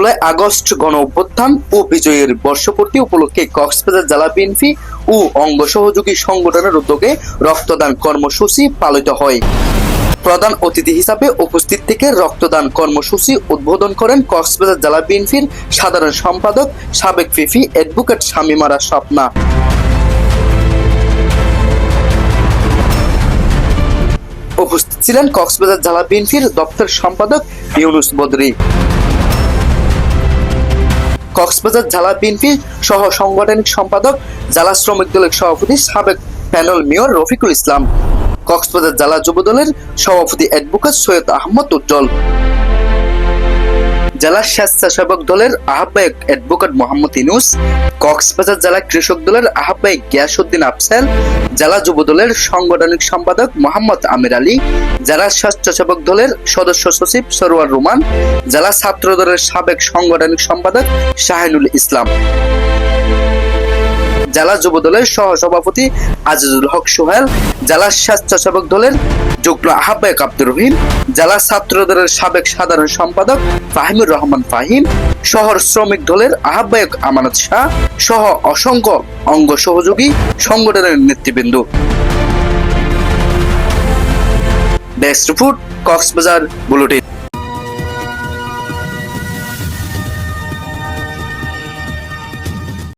July August গণ অভ্যুত্থান ও বিজয়ের বর্ষপূর্তি উপলক্ষে কক্সবাজার জেলা বিএনপি ও অঙ্গ সহযোগী সংগঠনের উদ্যোগে রক্তদান কর্মসূচি পালিত হয়। প্রধান অতিথি হিসাবে উপস্থিত থেকে রক্তদান কর্মসূচি উদ্বোধন করেন কক্সবাজার জেলা বিএনপির সাধারণ সম্পাদক সাবেক ফিফি অ্যাডভোকেট শামিমারা স্বপ্না। উপস্থিত ছিলেন কক্সবাজার জেলা বিএনপির দপ্তর সম্পাদক ইউনুস বদরি। কক্সবাজার জেলা বিএনপি সহ সাংগঠনিক সম্পাদক, জেলা শ্রমিক দলের সভাপতি সাবেক প্যানেল মেয়র রফিকুল ইসলাম। কক্সবাজার জেলা যুব দলের সভাপতি অ্যাডভোকেট সৈয়দ আহমদ উজ্জ্বল। জেলা স্বেচ্ছাসেবক দলের আহ্বায়ক অ্যাডভোকেট মোহাম্মদ ইনুস কক্সবাজার জেলা কৃষক দলের আহ্বায়ক গিয়াসুদ্দিন আফসেল, জেলা যুব দলের সাংগঠনিক সম্পাদক মোহাম্মদ আমির আলী, জেলা স্বেচ্ছাসেবক দলের সদস্য সচিব সরোয়ার রোমান, জেলা ছাত্র দলের সাবেক সাংগঠনিক সম্পাদক শাহিনুল ইসলাম। জেলা যুব দলের সহ সভাপতি আজিজুল হক সোহেল, জেলা স্বেচ্ছাসেবক দলের যুগ্ম আহ্বায়ক আব্দুর রহিম, জেলা ছাত্র দলের সাবেক সাধারণ সম্পাদক ফাহিমুর রহমান ফাহিম, শহর শ্রমিক দলের আহ্বায়ক আমানত শাহ, সহ অসংখ্য অঙ্গ সহযোগী সংগঠনের নেতৃবৃন্দ। Best food Cox's Bazar bulletin.